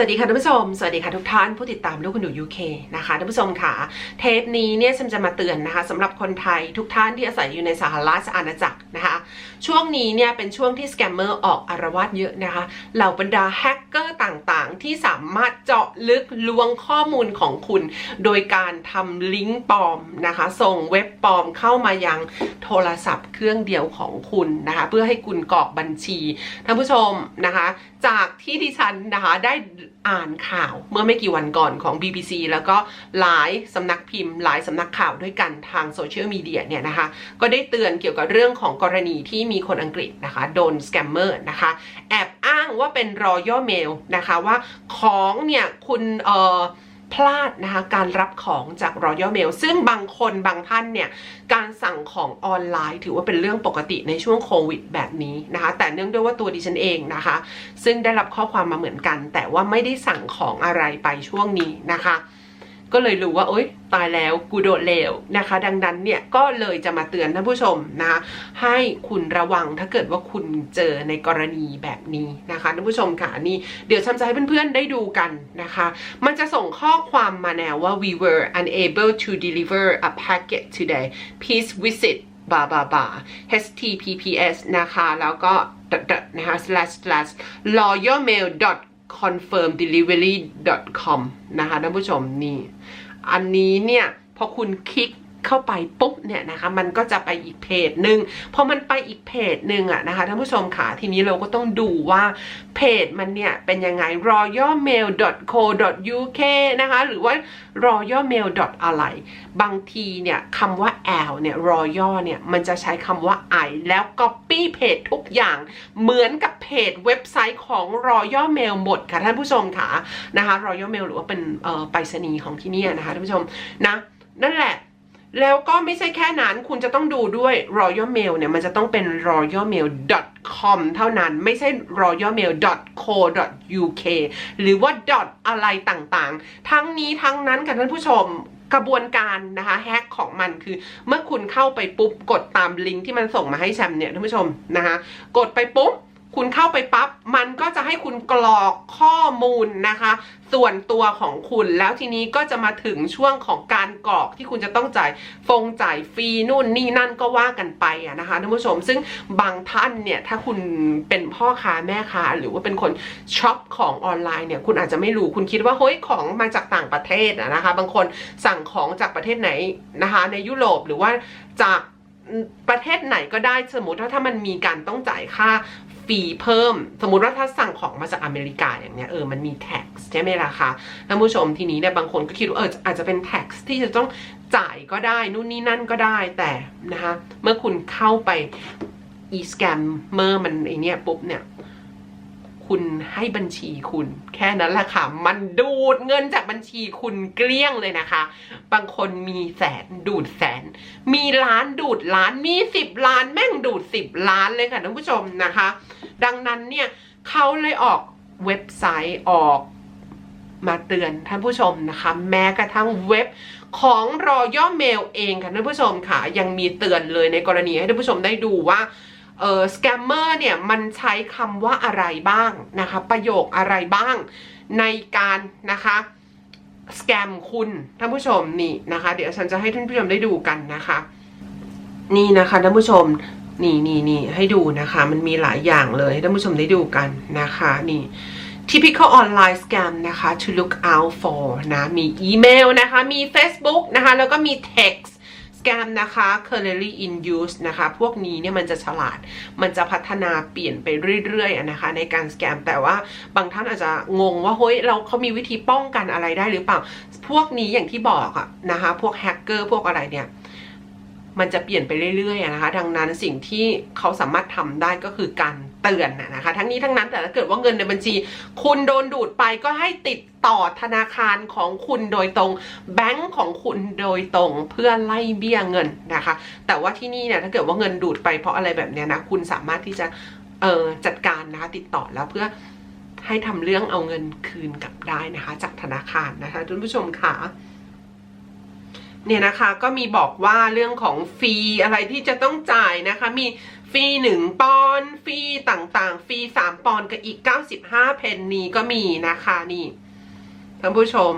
วัสดีค่ะท่านผู้ชม สวัสดีค่ะทุกท่านผู้ติดตามลูกคุณดู UK นะคะท่านผู้ชมค่ะ เทปนี้เนี่ยฉันจะมาเตือนนะคะสำหรับคนไทยทุกท่านที่อาศัยอยู่ในสหราชอาณาจักรนะคะ ช่วงนี้เนี่ยเป็นช่วงที่สแกมเมอร์ออกอารวาสเยอะนะคะเหล่าบรรดาแฮกเกอร์ต่างๆ ที่สามารถเจาะลึกล้วงข้อมูลของคุณ โดยการทำลิงก์ปลอมนะคะ ส่งเว็บปลอมเข้ามายังโทรศัพท์เครื่องเดียวของคุณนะคะ เพื่อให้คุณกรอกบัญชีท่านผู้ชมนะคะ จากที่ดิฉันนะคะได้อ่านข่าวเมื่อไม่กี่วันก่อนของ BBC แล้วก็หลายสำนักพิมพ์ หลายสำนักข่าวด้วยกันทางโซเชียลมีเดียเนี่ยนะคะ ก็ได้เตือนเกี่ยวกับเรื่องของกรณีที่มีคนอังกฤษนะคะ โดนสแกมเมอร์นะคะ แอบอ้างว่าเป็นรอย่อเมลนะคะว่าของเนี่ยคุณเอ่อ พลาดนะคะการรับของจาก Royal Mail ซึ่งบางคนบางท่านเนี่ยการสั่งของออนไลน์ถือว่าเป็นเรื่องปกติในช่วงโควิดแบบนี้นะคะแต่เนื่องด้วยว่าตัวดิฉันเองนะคะ ซึ่งได้รับข้อความมาเหมือนกัน แต่ว่าไม่ได้สั่งของอะไรไปช่วงนี้นะคะ ก็เลยรู้ว่าโอ๊ยตายแล้วกูโดดเลวนะคะ ดังนั้นเนี่ยก็เลยจะมาเตือนท่านผู้ชมนะคะให้คุณระวังถ้าเกิดว่าคุณเจอในกรณีแบบนี้นะคะท่านผู้ชมค่ะนี่เดี๋ยวฉันจะให้เพื่อนๆได้ดูกันนะคะ มันจะส่งข้อความมาแนวว่า we were unable to deliver a packet today please visit บาบาบา https นะคะ แล้วก็นะคะ slash slash loyalmail confirm delivery com นะคะท่านผู้ชมนี่ อันนี้เนี่ยพอคุณคลิก เข้าไปปุ๊บเนี่ยนะคะมันก็จะไปอีกเพจหนึ่งพอมันไปอีกเพจหนึ่งอะนะคะท่านผู้ชมค่ะทีนี้เราก็ต้องดูว่าเพจมันเนี่ยเป็นยังไง royalmail.co.uk นะคะหรือว่า royalmail. อะไร บางทีเนี่ยคำว่า l เนี่ย royal เนี่ยมันจะใช้คำว่า i แล้ว copy เพจทุกอย่างเหมือนกับเพจเว็บไซต์ของ royal mail หมดค่ะท่านผู้ชมค่ะนะคะ royal mail หรือว่าเป็นไปรษณีย์ของที่นี่นะคะท่านผู้ชมนะนั่นแหละ แล้วก็ไม่ใช่แค่นั้นคุณจะต้องดูด้วย Royal Mail เนี่ย มันจะต้องเป็น royalmail.com เท่านั้นไม่ใช่ royalmail.co.uk หรือว่า dot อะไรต่างๆ ทั้งนี้ทั้งนั้นค่ะท่านผู้ชมกระบวนการนะคะแฮกของมันคือ เมื่อคุณเข้าไปปุ๊บ กดตามลิงก์ที่มันส่งมาให้แชมเนี่ยท่านผู้ชมนะคะกดไปปุ๊บ คุณเข้าไปปั๊บมันก็จะให้คุณกรอกข้อมูลนะคะ ส่วนตัวของคุณแล้วทีนี้ก็จะมาถึงช่วงของการกรอกที่คุณจะต้องจ่ายฟงจ่ายฟรีนู่นนี่นั่นก็ว่ากันไปอะนะคะท่านผู้ชม ซึ่งบางท่านเนี่ยถ้าคุณเป็นพ่อค้าแม่ค้าหรือว่าเป็นคนช็อปของออนไลน์เนี่ยคุณอาจจะไม่รู้คุณคิดว่าเฮ้ยของมาจากต่างประเทศอะนะคะ บางคนสั่งของจากประเทศไหนนะคะในยุโรปหรือว่าจากประเทศไหนก็ได้สมมติว่าถ้ามันมีการต้องจ่ายค่า ฟีเพิ่ม สมมุติว่าถ้าสั่งของมาจากอเมริกาอย่างเนี้ยเออมันมีแท็กซ์ใช่ไหมล่ะคะท่านผู้ชมทีนี้เนี่ยบางคนก็คิดว่าเอออาจจะเป็นแท็กซ์ที่จะต้องจ่ายก็ได้นู่นนี่นั่นก็ได้แต่นะคะเมื่อคุณเข้าไป e scam เมอร์มันไอเนี้ยปุ๊บเนี่ย คุณให้บัญชีคุณ แค่นั้นแหละค่ะ มันดูดเงินจากบัญชีคุณเกลี้ยงเลยนะคะ บางคนมีแสนดูดแสน มีล้านดูดล้านมีสิบล้านแม่งดูดสิบล้านเลยค่ะท่านผู้ชมนะคะ ดังนั้นเนี่ยเขาเลยออกเว็บไซต์ออกมาเตือนท่านผู้ชมนะคะ แม้กระทั่งเว็บของรอย่อเมลเองค่ะท่านผู้ชมค่ะ ยังมีเตือนเลยในกรณีให้ท่านผู้ชมได้ดูว่า เออสแกมเมอร์เนี่ยมันใช้คำว่าอะไรบ้างนะคะ ประโยคอะไรบ้างในการนะคะสแกมคุณท่านผู้ชมนี่นะคะ เดี๋ยวฉันจะให้ท่านผู้ชมได้ดูกันนะคะ นี่นะคะท่านผู้ชมนี่นี่นี่ให้ดูนะคะ มันมีหลายอย่างเลยให้ท่านผู้ชมได้ดูกันนะคะนี่ typical online scam นะคะ to look out for นะ มีอีเมลนะคะ มี Facebook นะคะ แล้วก็มี text scam นะคะ currently in use นะคะ พวกนี้เนี่ยมันจะฉลาด มันจะพัฒนาเปลี่ยนไปเรื่อยๆนะคะ ในการสแกม แต่ว่าบางท่านอาจจะงงว่าเฮ้ยเราเขามีวิธีป้องกันอะไรได้หรือเปล่า พวกนี้อย่างที่บอกอะนะคะ พวกแฮกเกอร์พวกอะไรเนี่ย มันจะเปลี่ยนไปเรื่อยๆนะคะ ดังนั้นสิ่งที่เขาสามารถทำได้ก็คือการเตือนนะคะ ทั้งนี้ทั้งนั้นแต่ถ้าเกิดว่าเงินในบัญชี คุณโดนดูดไปก็ให้ติดต่อธนาคารของคุณโดยตรง แบงก์ของคุณโดยตรงเพื่อไล่เบี้ยเงินนะคะ แต่ว่าที่นี่เนี่ยถ้าเกิดว่าเงินดูดไปเพราะอะไรแบบเนี้ยนะคุณสามารถที่จะเออจัดการนะคะติดต่อแล้วเพื่อให้ทำเรื่องเอาเงินคืนกลับได้นะคะ จากธนาคารนะคะท่านผู้ชมค่ะ เนี่ยนะคะก็มีบอกว่าเรื่องของฟรีอะไรที่จะต้องจ่ายนะคะ มีฟรีหนึ่งปอนด์ฟรีต่างๆฟรีสามปอนด์กับอีกเก้าสิบห้าเพนนีก็มีนะคะนี่ท่านผู้ชม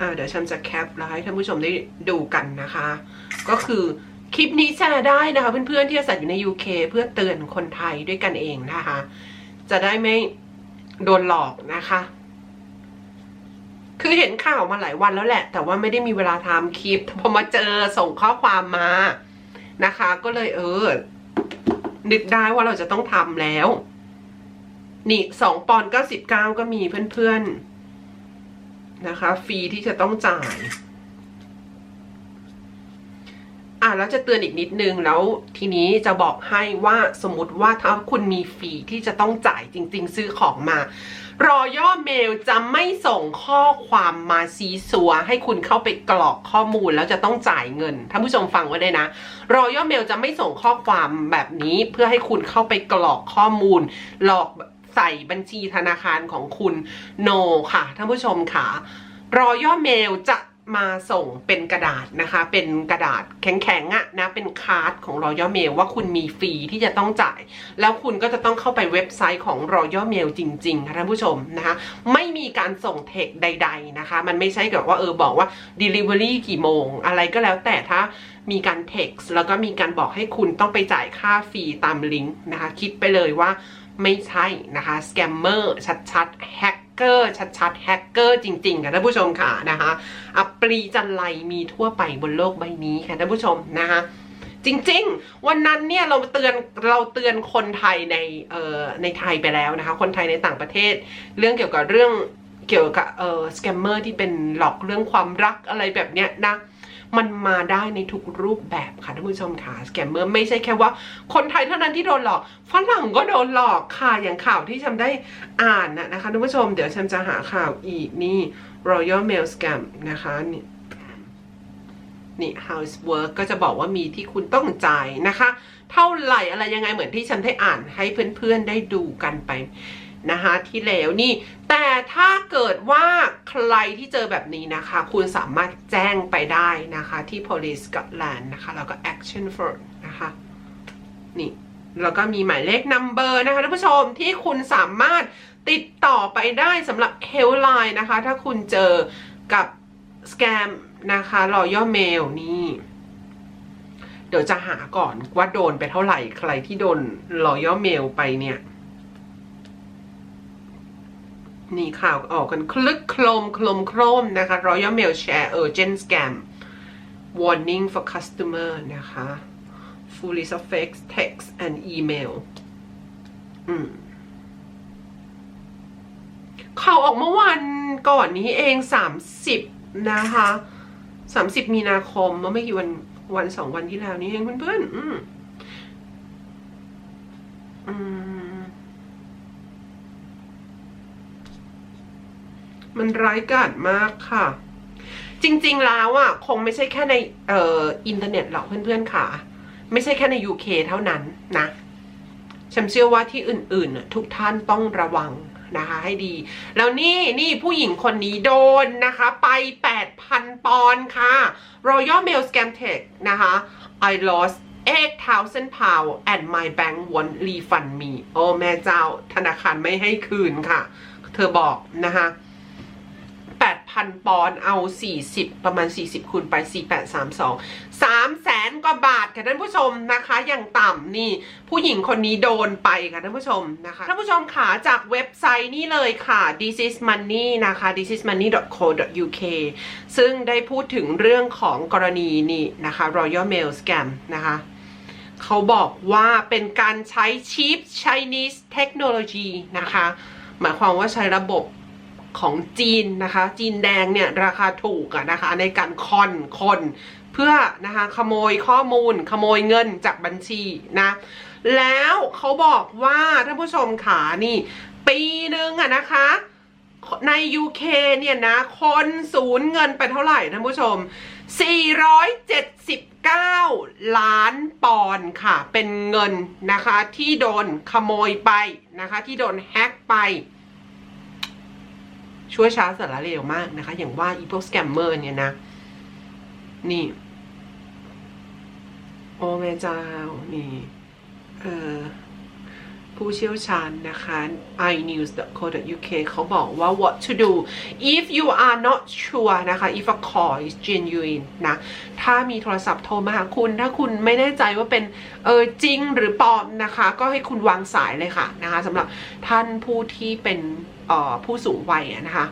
อ่าเดี๋ยวฉันจะแคปแล้วให้ท่านผู้ชมได้ดูกันนะคะ ก็คือคลิปนี้แชร์ได้นะคะ เพื่อนๆที่อาศัยอยู่ใน UK เพื่อเตือนคนไทยด้วยกันเองนะคะ จะได้ไม่โดนหลอกนะคะ คือเห็นข่าวมาหลายวันแล้วแหละ แต่ว่าไม่ได้มีเวลาทำคลิปพอมาเจอส่งข้อความมานะคะ ก็เลยเออ นึกได้ว่าเราจะต้องทำแล้ว นี่สองปอนเก้าสิบเก้าก็มีเพื่อนๆนะคะ ฟรีที่จะต้องจ่าย อะแล้วจะเตือนอีกนิดนึงแล้วทีนี้จะบอกให้ว่าสมมติว่าถ้าคุณมีฟรีที่จะต้องจ่ายจริง ๆ ซื้อของมา รอย่อเมลจะไม่ส่งข้อความมาซีซัว ให้คุณเข้าไปกรอกข้อมูลแล้วจะต้องจ่ายเงินท่านผู้ชมฟังไว้เลยนะรอย่อเมลจะไม่ส่งข้อความแบบนี้เพื่อให้คุณเข้าไปกรอกข้อมูล หลอกใส่บัญชีธนาคารของคุณ no ค่ะท่านผู้ชมค่ะรอย่อเมลจะ มาส่งเป็นกระดาษนะคะ เป็นกระดาษแข็งๆอะนะเป็นคาร์ดของรอย่อเมลว่าคุณมีฟรีที่จะต้องจ่าย แล้วคุณก็จะต้องเข้าไปเว็บไซต์ของรอย่อเมลจริงๆค่ะท่านผู้ชมนะคะไม่มีการส่งเทคใด ๆนะคะ มันไม่ใช่แบบว่าเออบอกว่า Delivery กี่โมง อะไรก็แล้วแต่ถ้ามีการเท็กซ์แล้วก็มีการบอกให้คุณต้องไปจ่ายค่าฟรีตามลิงก์นะคะ คิดไปเลยว่าไม่ใช่นะคะสแกมเมอร์ชัดๆแฮก เกอร์ชัดๆแฮกเกอร์จริงๆค่ะท่านผู้ชมค่ะนะคะอัปรีจันไรมีทั่วไปบนโลกใบนี้ค่ะท่านผู้ชมนะคะจริงๆ วันนั้นเนี่ยเราเตือนเราเตือนคนไทยในเอ่อในไทยไปแล้วนะคะ คนไทยในต่างประเทศ เรื่องเกี่ยวกับเรื่องเกี่ยวกับเอ่อสแกมเมอร์ที่เป็นหลอกเรื่องความรักอะไรแบบเนี้ยนะ มันมาได้ในทุกรูปแบบค่ะท่านผู้ชมค่ะสแกมเมอร์ไม่ใช่แค่ว่า คนไทยเท่านั้นที่โดนหลอกฝรั่งก็โดนหลอกค่ะอย่างข่าวที่ฉันได้อ่านนะนะคะท่านผู้ชมเดี๋ยวฉันจะหาข่าวอีกนี่ Royal Mail Scam นะคะนี่นี่ housework ก็จะบอกว่ามีที่คุณต้องจ่ายนะคะ เท่าไหร่อะไรยังไงเหมือนที่ฉันได้อ่านให้เพื่อนๆได้ดูกันไป นะคะที่แล้วนี่แต่ถ้าเกิดว่าใครที่เจอแบบนี้นะคะ คุณสามารถแจ้งไปได้นะคะที่ police Scotland นะคะ แล้วก็ action for นะคะนี่แล้วก็มีหมายเลข number นะคะท่านผู้ชมที่คุณสามารถติดต่อไปได้สำหรับ helpline นะคะ ถ้าคุณเจอกับ scam นะคะรอย่อเมลนี่เดี๋ยวจะหาก่อนว่าโดนไปเท่าไหร่ใครที่โดนรอย่อเมลไปเนี่ย นี่ข่าวออกกันคลึกโครมโครมโครมนะคะ Royal Mail Share Urgent Scam Warning for Customer นะคะ Fully of Fake Text and Email อืมข่าวออกเมื่อวันก่อนนี้เอง 30 นะคะ 30 มีนาคมเมื่อไม่กี่วันวันสองวันที่แล้วนี้เองเพื่อนๆอืมอืม มันร้ายกาจมากค่ะ จริงๆแล้วอะคงไม่ใช่แค่ในเอ่ออินเทอร์เน็ตหรอกเพื่อนๆค่ะ ไม่ใช่แค่ใน UK เท่านั้นนะฉันเชื่อว่าที่อื่นๆน่ะทุกท่านต้องระวังนะคะให้ดี แล้วนี่นี่ผู้หญิงคนนี้โดนนะคะไป 8,000 ปอนด์ค่ะ Royal Mail Scam Tech นะคะ I lost 8,000 pound and my bank won't refund me โอ้แม่เจ้าธนาคารไม่ให้คืนค่ะ เธอบอกนะคะ 8,000ปอนด์เอา40ประมาณ40คูณไป4832 3แสนกว่าบาทค่ะท่านผู้ชมนะคะอย่างต่ำนี่ผู้หญิงคนนี้โดนไปค่ะท่านผู้ชมนะคะท่านผู้ชมค่ะจากเว็บไซต์นี่เลยค่ะ this is money นะคะ this is money co uk ซึ่งได้พูดถึงเรื่องของกรณีนี่นะคะ royal mail scam นะคะเขาบอกว่าเป็นการใช้ cheap Chinese technology นะคะ หมายความว่าใช้ระบบ ของจีนนะคะ จีนแดงเนี่ยราคาถูกอะนะคะ ในการคอนคนเพื่อนะคะขโมยข้อมูลขโมยเงินจากบัญชีนะ แล้วเขาบอกว่าท่านผู้ชมขานี่ ปีหนึ่งอะนะคะใน UK เนี่ยนะ คนสูญเงินไปเท่าไหร่ท่านผู้ชม 479 ล้านปอนด์ค่ะ เป็นเงินนะคะที่โดนขโมยไปนะคะ ที่โดนแฮ็กไป ช่วยช้าสาระเร็วมากนะคะ อย่างว่าอีพวกสแกมเมอร์เนี่ยนะ นี่ โอ้แม่เจานี่เออผู้เชี่ยวชาญนะคะ inews.co.uk เขาบอกว่า what to do if you are not sure นะคะ if a call is genuine นะ ถ้ามีโทรศัพท์โทรมาหาคุณ ถ้าคุณไม่แน่ใจว่าเป็นเออจริงหรือปลอมนะคะ ก็ให้คุณวางสายเลยค่ะนะคะสำหรับท่านผู้ที่เป็น ผู้สูงวัยนะคะ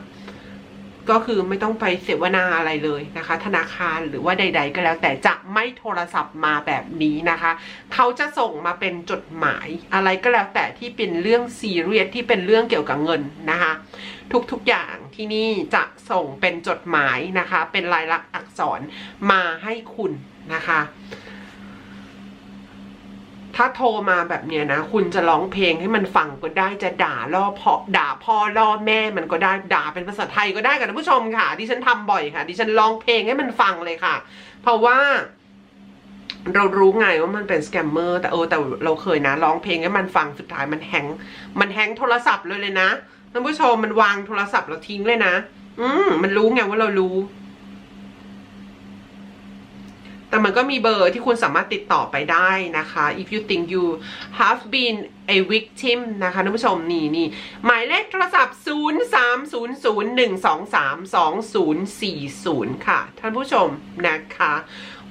ก็คือไม่ต้องไปเสวนาอะไรเลยนะคะ ธนาคารหรือว่าใด ๆ ก็แล้ว แต่จะไม่โทรศัพท์มาแบบนี้นะคะ เขาจะส่งมาเป็นจดหมายอะไรก็แล้วแต่ที่เป็นเรื่องซีเรียสที่เป็นเรื่องเกี่ยวกับเงินนะคะ ทุกๆอย่างที่นี่จะส่งเป็นจดหมายนะคะ เป็นลายลักษณ์อักษรมาให้คุณนะคะ ถ้าโทรมาแบบเนี้ยนะ คุณจะร้องเพลงให้มันฟังก็ได้จะด่าล่อพ่อด่าพ่อล่อแม่มันก็ได้ด่าเป็นภาษาไทยก็ได้ค่ะท่านผู้ชมค่ะ ดิฉันทำบ่อยค่ะ ดิฉันร้องเพลงให้มันฟังเลยค่ะ เพราะว่า เรารู้ไงว่ามันเป็นสแกมเมอร์แต่เออแต่เราเคยนะร้องเพลงให้มันฟังสุดท้ายมันแฮงมันแฮงโทรศัพท์เลยเลยนะท่านผู้ชมมันวางโทรศัพท์เราทิ้งเลยนะ อืมมันรู้ไงว่าเรารู้ แต่มันก็มีเบอร์ที่คุณสามารถติดต่อไปได้นะคะ if you think you have been a victim นะคะท่านผู้ชมนี่นี่หมายเลขโทรศัพท์ 0300123240 ค่ะ ท่านผู้ชมนะคะ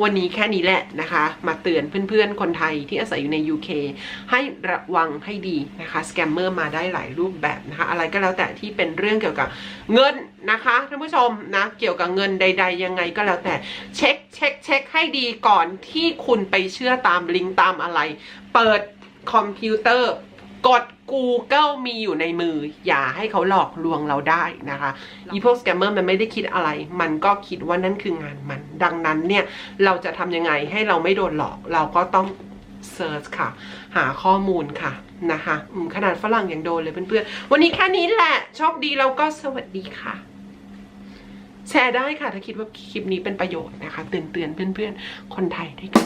วันนี้แค่นี้แหละนะคะ มาเตือนเพื่อนๆ คนไทยที่อาศัยอยู่ใน UK ให้ระวังให้ดีนะคะสแกมเมอร์มาได้หลายรูปแบบนะคะ อะไรก็แล้วแต่ที่เป็นเรื่องเกี่ยวกับเงินนะคะท่านผู้ชมนะเกี่ยวกับเงินใด ๆ ยังไงก็แล้วแต่เช็คเช็คเช็คให้ดีก่อนที่คุณไปเชื่อตามลิงก์ตามอะไร เปิดคอมพิวเตอร์ กด Google มีอยู่ในมือ อย่าให้เขาหลอกลวงเราได้นะคะอีพวกสแกมเมอร์มันไม่ได้คิดอะไร มันก็คิดว่านั่นคืองานมัน ดังนั้นเนี่ย เราจะทำยังไงให้เราไม่โดนหลอก เราก็ต้องเซิร์ชค่ะ หาข้อมูลค่ะนะคะอืมขนาดฝรั่งยังโดนเลยเพื่อนๆ วันนี้แค่นี้แหละ โชคดีแล้วก็สวัสดีค่ะ แชร์ได้ค่ะ ถ้าคิดว่าคลิปนี้เป็นประโยชน์นะคะ เตือนๆเพื่อนๆ คนไทยด้วยกัน